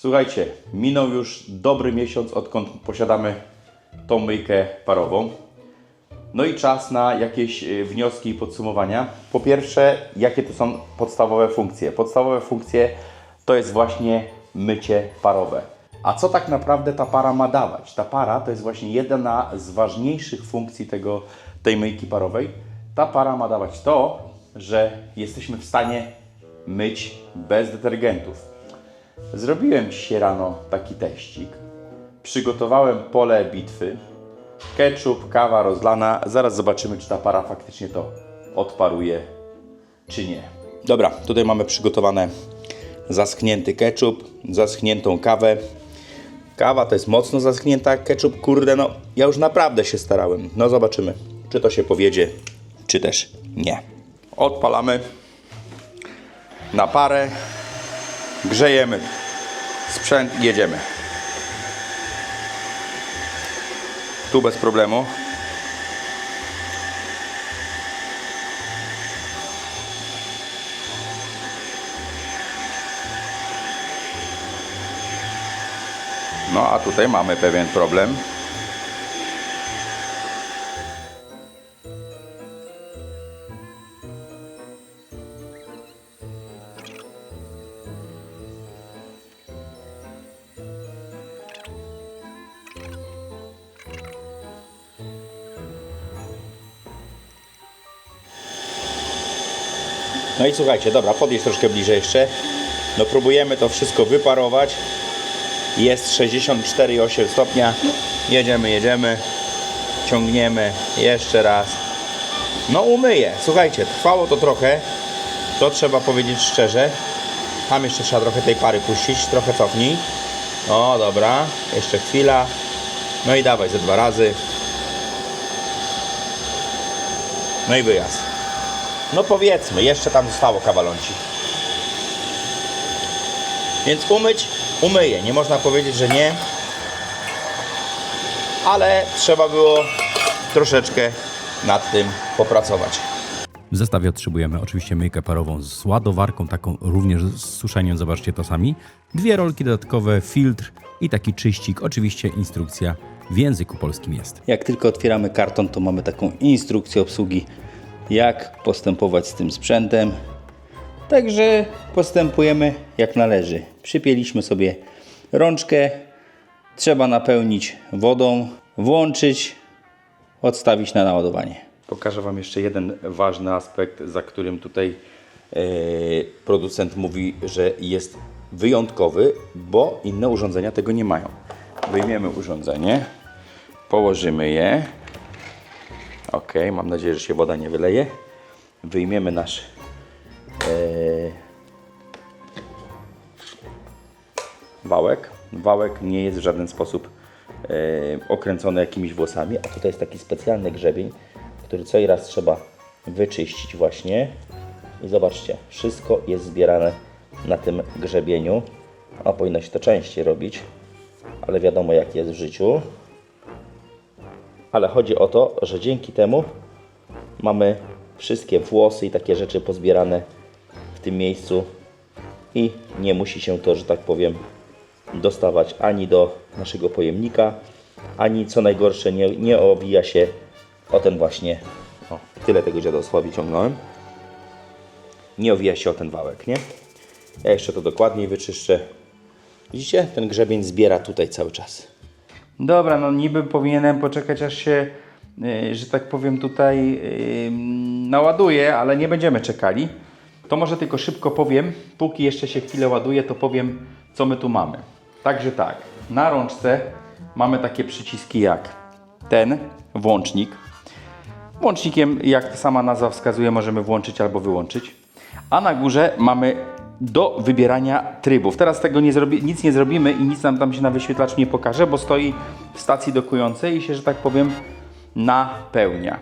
Słuchajcie, minął już dobry miesiąc, odkąd posiadamy tą myjkę parową. No i czas na jakieś y, wnioski i podsumowania. Po pierwsze, jakie to są podstawowe funkcje? Podstawowe funkcje to jest właśnie mycie parowe. A co tak naprawdę ta para ma dawać? Ta para to jest właśnie jedna z ważniejszych funkcji tego, tej myjki parowej. Ta para ma dawać to, że jesteśmy w stanie myć bez detergentów. Zrobiłem dzisiaj rano taki teścik. Przygotowałem pole bitwy. Ketchup, kawa rozlana. Zaraz zobaczymy, czy ta para faktycznie to odparuje, czy nie. Dobra, tutaj mamy przygotowane zaschnięty ketchup, zaschniętą kawę. Kawa to jest mocno zaschnięta, ketchup, kurde, no ja już naprawdę się starałem. No zobaczymy, czy to się powiedzie, czy też nie. Odpalamy na parę, grzejemy sprzęt, jedziemy. Tu bez problemu. No a tutaj mamy pewien problem. Słuchajcie, dobra, podjedź troszkę bliżej jeszcze. No próbujemy to wszystko wyparować. Jest 64,8 stopnia. Jedziemy, jedziemy. Ciągniemy jeszcze raz. No umyję. Słuchajcie, trwało to trochę. To trzeba powiedzieć szczerze. Tam jeszcze trzeba trochę tej pary puścić. Trochę cofnij. O, dobra. Jeszcze chwila. No i dawaj ze dwa razy. No i wyjazd. No powiedzmy, jeszcze tam zostało kawaląci. Więc umyć, umyję. Nie można powiedzieć, że nie. Ale trzeba było troszeczkę nad tym popracować. W zestawie otrzymujemy oczywiście myjkę parową z ładowarką, taką również z suszeniem, zobaczcie to sami. Dwie rolki dodatkowe, filtr i taki czyścik. Oczywiście instrukcja w języku polskim jest. Jak tylko otwieramy karton, to mamy taką instrukcję obsługi, jak postępować z tym sprzętem. Także postępujemy jak należy. Przypięliśmy sobie rączkę, trzeba napełnić wodą, włączyć, odstawić na naładowanie. Pokażę Wam jeszcze jeden ważny aspekt, za którym tutaj e, producent mówi, że jest wyjątkowy, bo inne urządzenia tego nie mają. Wyjmiemy urządzenie, położymy je. Ok, mam nadzieję, że się woda nie wyleje. Wyjmiemy nasz e, wałek. Wałek nie jest w żaden sposób e, okręcony jakimiś włosami, a tutaj jest taki specjalny grzebień, który co i raz trzeba wyczyścić właśnie. I zobaczcie, wszystko jest zbierane na tym grzebieniu. A powinno się to częściej robić, ale wiadomo jak jest w życiu. Ale chodzi o to, że dzięki temu mamy wszystkie włosy i takie rzeczy pozbierane w tym miejscu i nie musi się to, że tak powiem, dostawać ani do naszego pojemnika, ani co najgorsze nie, nie owija się o ten właśnie, o tyle tego dziadosła wyciągnąłem, nie owija się o ten wałek, nie? Ja jeszcze to dokładniej wyczyszczę. Widzicie? Ten grzebień zbiera tutaj cały czas. Dobra, no niby powinienem poczekać aż się, y, że tak powiem tutaj y, naładuje, ale nie będziemy czekali. To może tylko szybko powiem, póki jeszcze się chwilę ładuje, to powiem co my tu mamy. Także tak, na rączce mamy takie przyciski jak ten włącznik. Włącznikiem, jak sama nazwa wskazuje, możemy włączyć albo wyłączyć. A na górze mamy do wybierania trybów. Teraz tego nie zrobi, nic nie zrobimy i nic nam tam się na wyświetlaczu nie pokaże, bo stoi w stacji dokującej i się, że tak powiem, napełnia.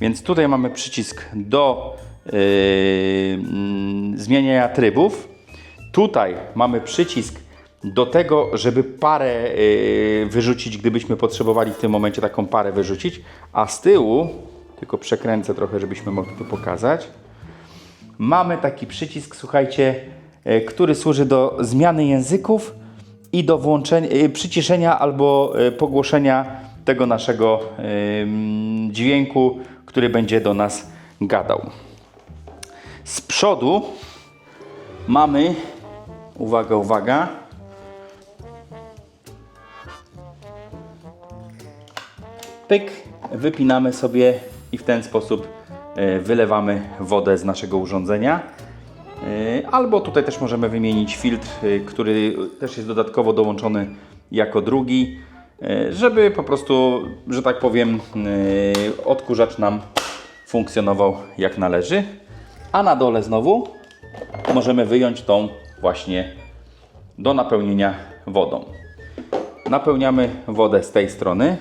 Więc tutaj mamy przycisk do yy, zmieniania trybów. Tutaj mamy przycisk do tego, żeby parę yy, wyrzucić, gdybyśmy potrzebowali w tym momencie taką parę wyrzucić. A z tyłu, tylko przekręcę trochę, żebyśmy mogli to pokazać mamy taki przycisk, słuchajcie, który służy do zmiany języków i do włączenia, y, przyciszenia albo y, pogłoszenia tego naszego dźwięku, który będzie do nas gadał. Z przodu mamy, uwaga, uwaga, pyk, wypinamy sobie i w ten sposób e, wylewamy wodę z naszego urządzenia. E, Albo tutaj też możemy wymienić filtr, e, który też jest dodatkowo dołączony jako drugi, e, żeby po prostu, że tak powiem, odkurzacz nam funkcjonował jak należy. A na dole znowu możemy wyjąć tą właśnie do napełnienia wodą. Napełniamy wodę z tej strony.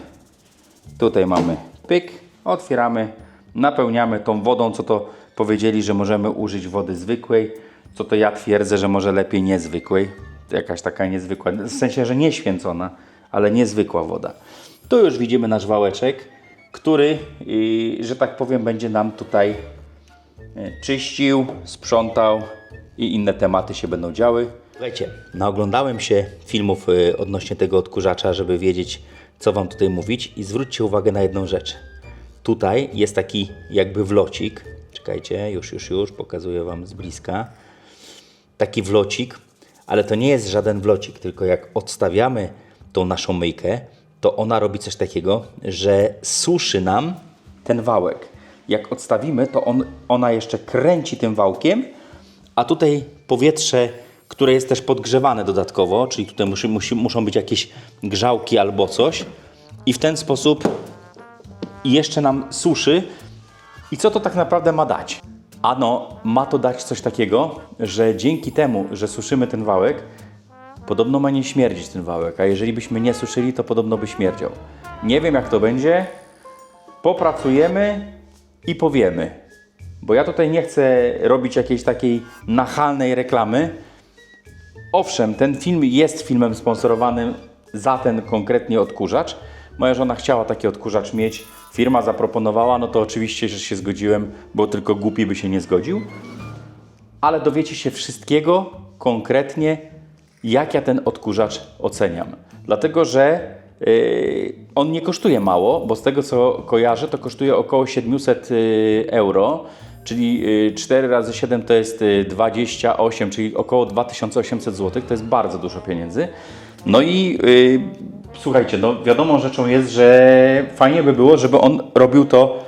Tutaj mamy pyk, otwieramy, napełniamy tą wodą, co to powiedzieli, że możemy użyć wody zwykłej, co to ja twierdzę, że może lepiej niezwykłej. Jakaś taka niezwykła, w sensie, że nie święcona, ale niezwykła woda. Tu już widzimy nasz wałeczek, który, yy, że tak powiem, będzie nam tutaj yy, czyścił, sprzątał i inne tematy się będą działy. Słuchajcie, naoglądałem się filmów y, odnośnie tego odkurzacza, żeby wiedzieć, co Wam tutaj mówić i zwróćcie uwagę na jedną rzecz. Tutaj jest taki jakby wlocik. Czekajcie, już, już, już, pokazuję Wam z bliska. Taki wlocik, ale to nie jest żaden wlocik, tylko jak odstawiamy tą naszą myjkę, to ona robi coś takiego, że suszy nam ten wałek. Jak odstawimy, to on, ona jeszcze kręci tym wałkiem, a tutaj powietrze, które jest też podgrzewane dodatkowo, czyli tutaj musi, musi, muszą być jakieś grzałki albo coś, i w ten sposób jeszcze nam suszy. I co to tak naprawdę ma dać? Ano, ma to dać coś takiego, że dzięki temu, że suszymy ten wałek, podobno ma nie śmierdzić ten wałek, a jeżeli byśmy nie suszyli, to podobno by śmierdział. Nie wiem jak to będzie, popracujemy i powiemy. Bo ja tutaj nie chcę robić jakiejś takiej nachalnej reklamy. Owszem, ten film jest filmem sponsorowanym za ten konkretnie odkurzacz. Moja żona chciała taki odkurzacz mieć, firma zaproponowała, no to oczywiście, że się zgodziłem, bo tylko głupi by się nie zgodził. Ale dowiecie się wszystkiego konkretnie, jak ja ten odkurzacz oceniam. Dlatego, że yy, on nie kosztuje mało, bo z tego co kojarzę, to kosztuje około 700 yy, euro, czyli yy, 4 razy 7 to jest yy, 28, czyli około 2800 zł. To jest bardzo dużo pieniędzy. No i yy, słuchajcie, no wiadomą rzeczą jest, że fajnie by było, żeby on robił to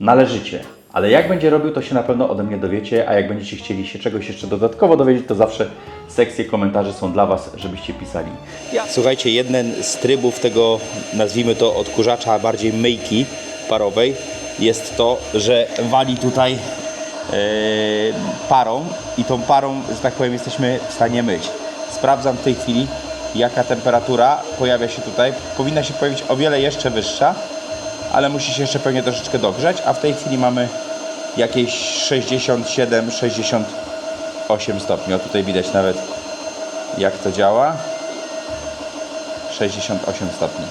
należycie. Ale jak będzie robił, to się na pewno ode mnie dowiecie, a jak będziecie chcieli się czegoś jeszcze dodatkowo dowiedzieć, to zawsze sekcje komentarzy są dla Was, żebyście pisali. Słuchajcie, jeden z trybów tego, nazwijmy to odkurzacza, a bardziej myjki parowej, jest to, że wali tutaj e, parą i tą parą, że tak powiem, jesteśmy w stanie myć. Sprawdzam w tej chwili, jaka temperatura pojawia się tutaj. Powinna się pojawić o wiele jeszcze wyższa, ale musi się jeszcze pewnie troszeczkę dogrzać, a w tej chwili mamy jakieś 67-68 stopni. O tutaj widać nawet jak to działa. 68 stopni.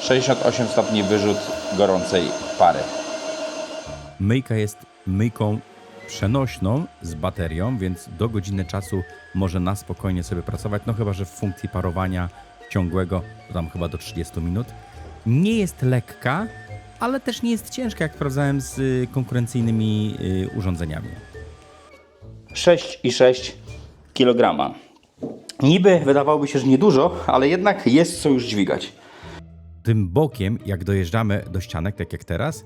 68 stopni wyrzut gorącej pary. Myjka jest myjką przenośną z baterią, więc do godziny czasu może na spokojnie sobie pracować, no chyba, że w funkcji parowania ciągłego, to tam chyba do 30 minut. Nie jest lekka, ale też nie jest ciężka, jak sprawdzałem z y, konkurencyjnymi y, urządzeniami. 6,6 kg. Niby wydawałoby się, że niedużo, ale jednak jest co już dźwigać. Tym bokiem, jak dojeżdżamy do ścianek, tak jak teraz,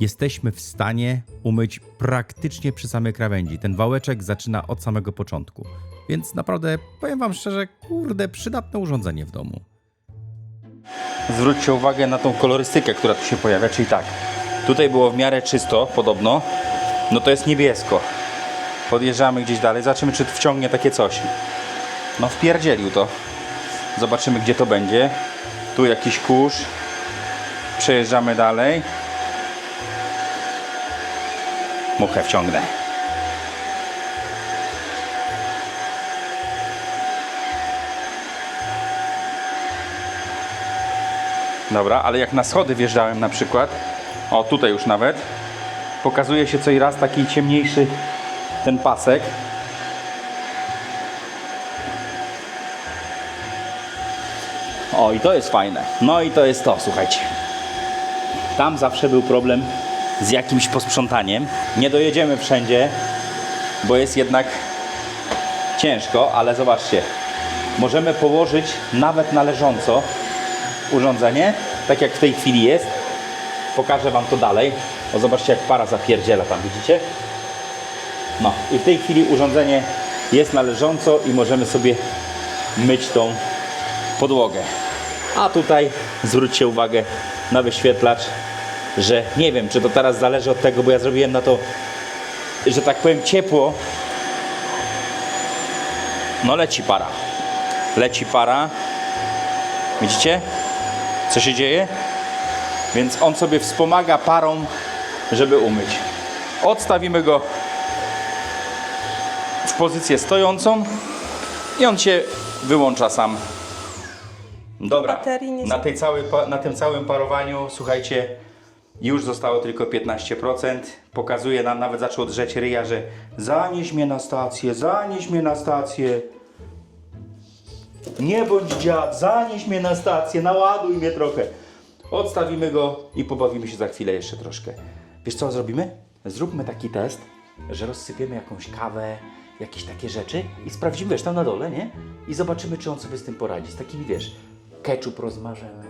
jesteśmy w stanie umyć praktycznie przy samej krawędzi. Ten wałeczek zaczyna od samego początku. Więc naprawdę, powiem Wam szczerze, kurde, przydatne urządzenie w domu. Zwróćcie uwagę na tą kolorystykę, która tu się pojawia, czyli tak. Tutaj było w miarę czysto, podobno. No to jest niebiesko. Podjeżdżamy gdzieś dalej, zobaczymy, czy wciągnie takie coś. No wpierdzielił to. Zobaczymy, gdzie to będzie. Tu jakiś kurz. Przejeżdżamy dalej. Muchę wciągnę. Dobra, ale jak na schody wjeżdżałem na przykład, o tutaj już nawet, pokazuje się co i raz taki ciemniejszy ten pasek. O, i to jest fajne. No i to jest to, słuchajcie. Tam zawsze był problem z jakimś posprzątaniem. Nie dojedziemy wszędzie, bo jest jednak ciężko, ale zobaczcie. Możemy położyć nawet na leżąco urządzenie, tak jak w tej chwili jest. Pokażę Wam to dalej. O, zobaczcie jak para zapierdziela tam, widzicie? No i w tej chwili urządzenie jest na leżąco i możemy sobie myć tą podłogę. A tutaj zwróćcie uwagę na wyświetlacz, że nie wiem, czy to teraz zależy od tego, bo ja zrobiłem na to, że tak powiem, ciepło. No leci para. Leci para. Widzicie, co się dzieje? Więc on sobie wspomaga parą, żeby umyć. Odstawimy go w pozycję stojącą i on się wyłącza sam. Dobra, na, tej całej, na tym całym parowaniu, słuchajcie, już zostało tylko 15%. Pokazuje nam, nawet zaczął drzeć ryja, że zanieś mnie na stację, zanieś mnie na stację. Nie bądź dziad, zanieś mnie na stację, naładuj mnie trochę. Odstawimy go i pobawimy się za chwilę jeszcze troszkę. Wiesz co zrobimy? Zróbmy taki test, że rozsypiemy jakąś kawę, jakieś takie rzeczy i sprawdzimy, wiesz, tam na dole, nie? I zobaczymy, czy on sobie z tym poradzi. Z takimi, wiesz, ketchup rozmarzemy.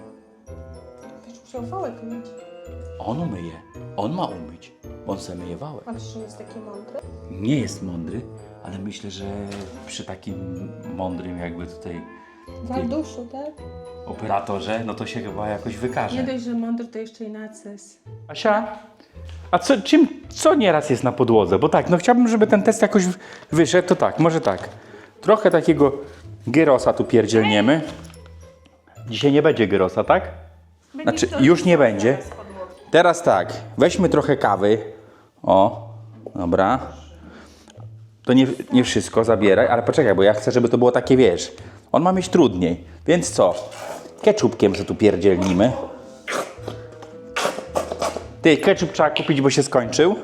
Też musiał wałek mieć. On umyje. On ma umyć. On sobie myje wałek. A nie jest taki mądry. Nie jest mądry, ale myślę, że przy takim mądrym jakby tutaj Walduszu, tak? operatorze, no to się chyba jakoś wykaże. Nie dość, że mądry, to jeszcze i naces. Asia, a co, czym, co nieraz jest na podłodze? Bo tak, no chciałbym, żeby ten test jakoś w- wyszedł, to tak, może tak. Trochę takiego gyrosa tu pierdzielniemy. Dzisiaj nie będzie gyrosa, tak? Znaczy, już nie będzie. Teraz tak, weźmy trochę kawy. O, dobra. To nie, nie wszystko zabieraj, ale poczekaj, bo ja chcę, żeby to było takie, wiesz, on ma mieć trudniej. Więc co? Ketchupkiem sobie tu pierdzielnimy. Ty, ketchup trzeba kupić, bo się skończył.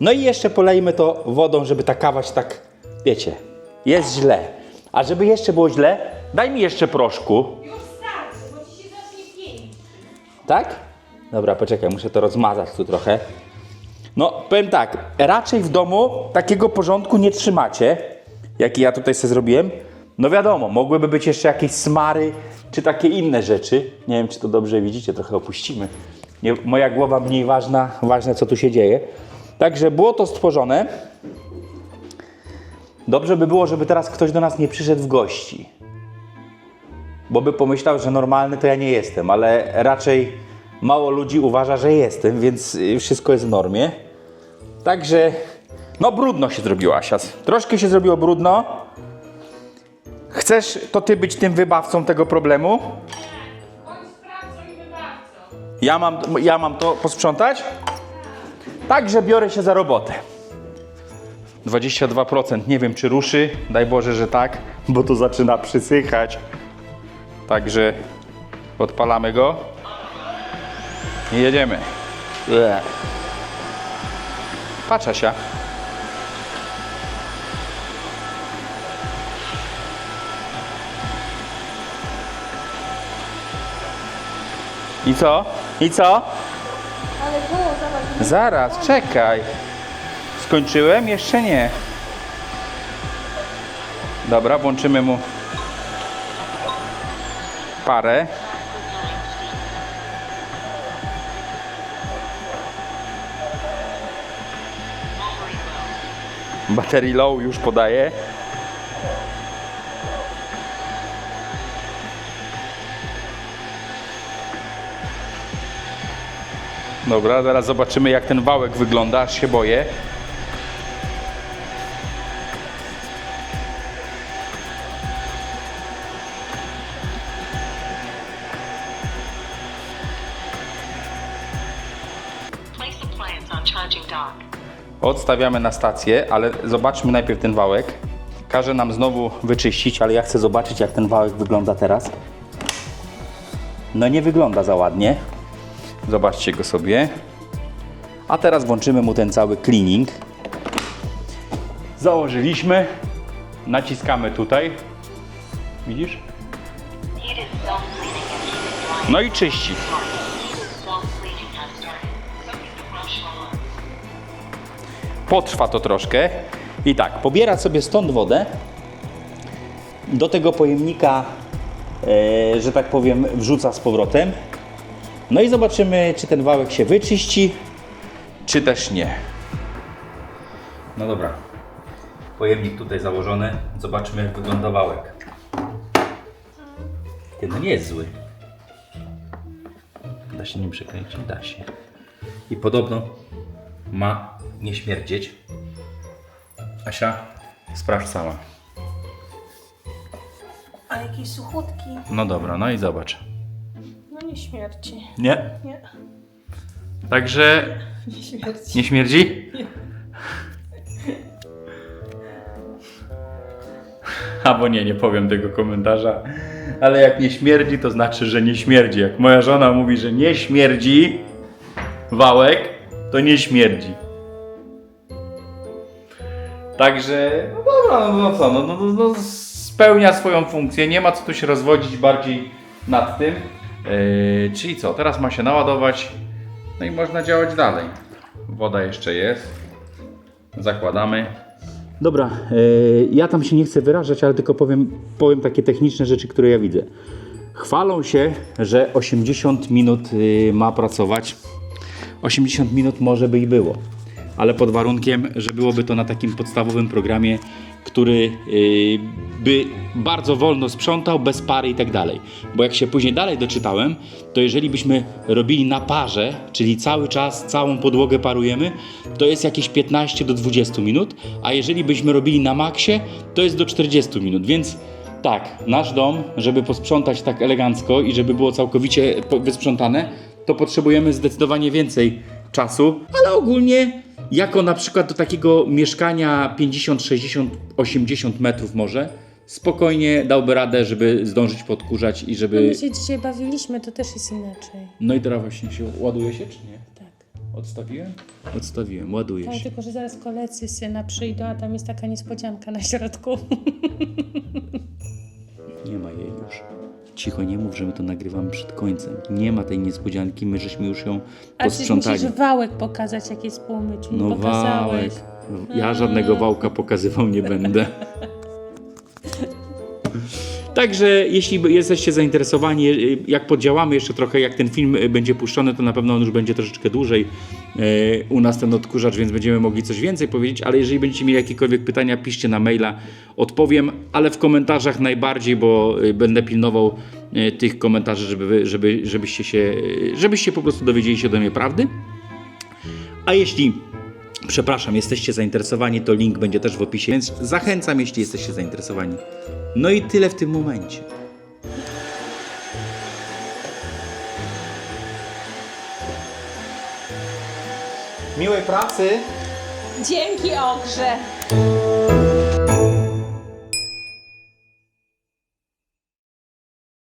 No i jeszcze polejmy to wodą, żeby ta kawa się tak, wiecie, jest źle. A żeby jeszcze było źle, daj mi jeszcze proszku. Tak? Dobra, poczekaj, muszę to rozmazać tu trochę. No, powiem tak, raczej w domu takiego porządku nie trzymacie, jaki ja tutaj sobie zrobiłem. No wiadomo, mogłyby być jeszcze jakieś smary, czy takie inne rzeczy. Nie wiem, czy to dobrze widzicie, trochę opuścimy. Nie, moja głowa mniej ważna, ważne co tu się dzieje. Także było to stworzone. Dobrze by było, żeby teraz ktoś do nas nie przyszedł w gości bo by pomyślał, że normalny to ja nie jestem, ale raczej mało ludzi uważa, że jestem, więc y, wszystko jest w normie. Także, no brudno się zrobiło, Asias. Troszkę się zrobiło brudno. Chcesz to ty być tym wybawcą tego problemu? Ja mam, ja mam to posprzątać? Także biorę się za robotę. 22%, nie wiem czy ruszy, daj Boże, że tak, bo to zaczyna przysychać. Także odpalamy go i jedziemy. Ue. Patrz Asia. I co? I co? Ale było, zobacz. Zaraz, czekaj. Skończyłem? Jeszcze nie. Dobra, włączymy mu parę. Battery low już podaje. Dobra, zaraz zobaczymy jak ten wałek wygląda, aż się boję. Odstawiamy na stację, ale zobaczmy najpierw ten wałek. Każe nam znowu wyczyścić, ale ja chcę zobaczyć jak ten wałek wygląda teraz. No nie wygląda za ładnie. Zobaczcie go sobie. A teraz włączymy mu ten cały cleaning. Założyliśmy. Naciskamy tutaj. Widzisz? No i czyści. Potrwa to troszkę. I tak, pobiera sobie stąd wodę. Do tego pojemnika, e, że tak powiem, wrzuca z powrotem. No i zobaczymy, czy ten wałek się wyczyści. Czy też nie. No dobra. Pojemnik tutaj założony. Zobaczmy jak wygląda wałek. Ty, no nie jest zły. Da się nim przekręcić? Da się. I podobno ma nie śmierdzieć. Asia, sprawdź sama. A jakiś suchutki. No dobra, no i zobacz. No nie śmierci. Nie? Nie. Także Nie śmierci. nie śmierdzi? Albo nie, nie powiem tego komentarza. Ale jak nie śmierdzi, to znaczy, że nie śmierdzi. Jak moja żona mówi, że nie śmierdzi wałek, to nie śmierdzi. Także, no dobra, no, no co, no, no, no, no spełnia swoją funkcję, nie ma co tu się rozwodzić bardziej nad tym. Yy, czyli co, teraz ma się naładować, no i można działać dalej. Woda jeszcze jest. Zakładamy. Dobra, e, ja tam się nie chcę wyrażać, ale tylko powiem, powiem takie techniczne rzeczy, które ja widzę. Chwalą się, że 80 minut y, ma pracować. 80 minut może by i było, ale pod warunkiem, że byłoby to na takim podstawowym programie, który y, by bardzo wolno sprzątał, bez pary i tak dalej. Bo jak się później dalej doczytałem, to jeżeli byśmy robili na parze, czyli cały czas całą podłogę parujemy, to jest jakieś 15 do 20 minut, a jeżeli byśmy robili na maksie, to jest do 40 minut, więc tak, nasz dom, żeby posprzątać tak elegancko i żeby było całkowicie po- wysprzątane, to potrzebujemy zdecydowanie więcej czasu, ale ogólnie jako na przykład do takiego mieszkania 50, 60, 80 metrów może, spokojnie dałby radę, żeby zdążyć podkurzać i No żeby... my się dzisiaj bawiliśmy, to też jest inaczej. No i teraz właśnie się ładuje się, czy nie? Tak. Odstawiłem? Odstawiłem, ładuje Tak, się. tylko że zaraz koledzy syna przyjdą, a tam jest taka niespodzianka na środku. Nie ma jej już. Cicho, nie mów, że my to nagrywamy przed końcem. Nie ma tej niespodzianki, my żeśmy już ją A posprzątali. musisz wałek pokazać, jak jest. Nie No pokazałeś. wałek. Ja żadnego wałka pokazywał nie będę. Także jeśli jesteście zainteresowani, jak podziałamy jeszcze trochę, jak ten film y, będzie puszczony, to na pewno on już będzie troszeczkę dłużej y, u nas ten odkurzacz, więc będziemy mogli coś więcej powiedzieć, ale jeżeli będziecie mieli jakiekolwiek pytania, piszcie na maila, odpowiem, ale w komentarzach najbardziej, bo y, będę pilnował tych komentarzy, żeby, żeby, żebyście się, żebyście po prostu dowiedzieli się do mnie prawdy. A jeśli, przepraszam, jesteście zainteresowani, to link będzie też w opisie, więc zachęcam, jeśli jesteście zainteresowani. No i tyle w tym momencie. Miłej pracy! Dzięki, Ogrze!